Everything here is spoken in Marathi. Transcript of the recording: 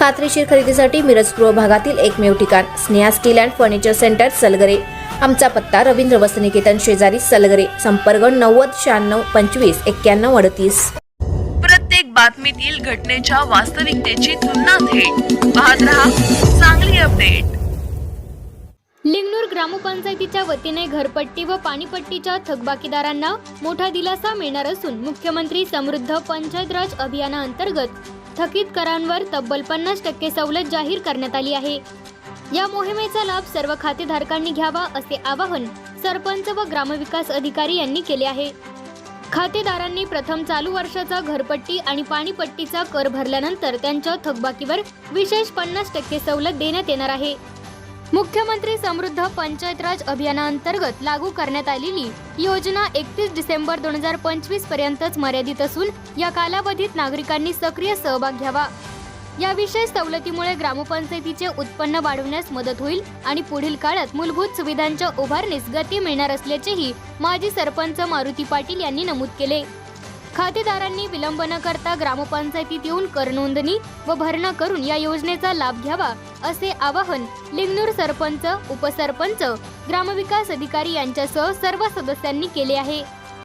खात्रीशीर खरेदीसाठी मिरज पूर्व भागातील एकमेव ठिकाण Sneha steel and furniture centre Salgare. आमचा पत्ता रवींद्र वसनिकेतन शेजारी सलगरे संपर्क नव्वद शहाण्णव पंचवीस एक्क्याण्णव अडतीस. प्रत्येक बातमीतील घटनेच्या वास्तविकतेची तुलना थेट. पाहत रहा चांगली अपडेट. लिंगनूर ग्रामपंचायतीच्या वतीने घरपट्टी व पाणीपट्टीच्या थकबाकीदारांना मोठा दिलासा मिळणार असून मुख्यमंत्री समृद्ध पंचायत राज अभियानाअंतर्गत थकीत करांवर तब्बल पन्नास टक्के सवलत जाहीर करण्यात आली आहे. या मोहिमेचा लाभ सर्व खातेधारकांनी घ्यावा असे आवाहन सरपंच व ग्रामविकास अधिकारी यांनी केले आहे. खातेदारांनी प्रथम चालू वर्षाचा घरपट्टी आणि पाणीपट्टीचा कर भरल्यानंतर त्यांच्या थकबाकीवर विशेष पन्नास टक्के सवलत देण्यात येणार आहे. मुख्यमंत्री समृद्ध पंचायत राज अभियानाअंतर्गत लागू करण्यात आलेली योजना एकतीस डिसेंबर दोन हजार पंचवीस पर्यंतच मर्यादित असून या कालावधीत नागरिकांनी सक्रिय सहभाग घ्यावा. या विशेष सवलतीमुळे ग्रामपंचायतीचे उत्पन्न वाढवण्यास मदत होईल आणि पुढील काळात मूलभूत सुविधांच्या उभारणीस गती मिळणार असल्याचेही माजी सरपंच मारुती पाटील यांनी नमूद केले. खातेदारांनी विलंब न करता ग्रामपंचायतीत येऊन कर नोंदणी व भरणा करून या योजनेचा लाभ घ्यावा असे आवाहन लिंगनूर सरपंच उपसरपंच ग्रामविकास अधिकारी यांच्यासह सर्व सदस्यांनी केले आहे.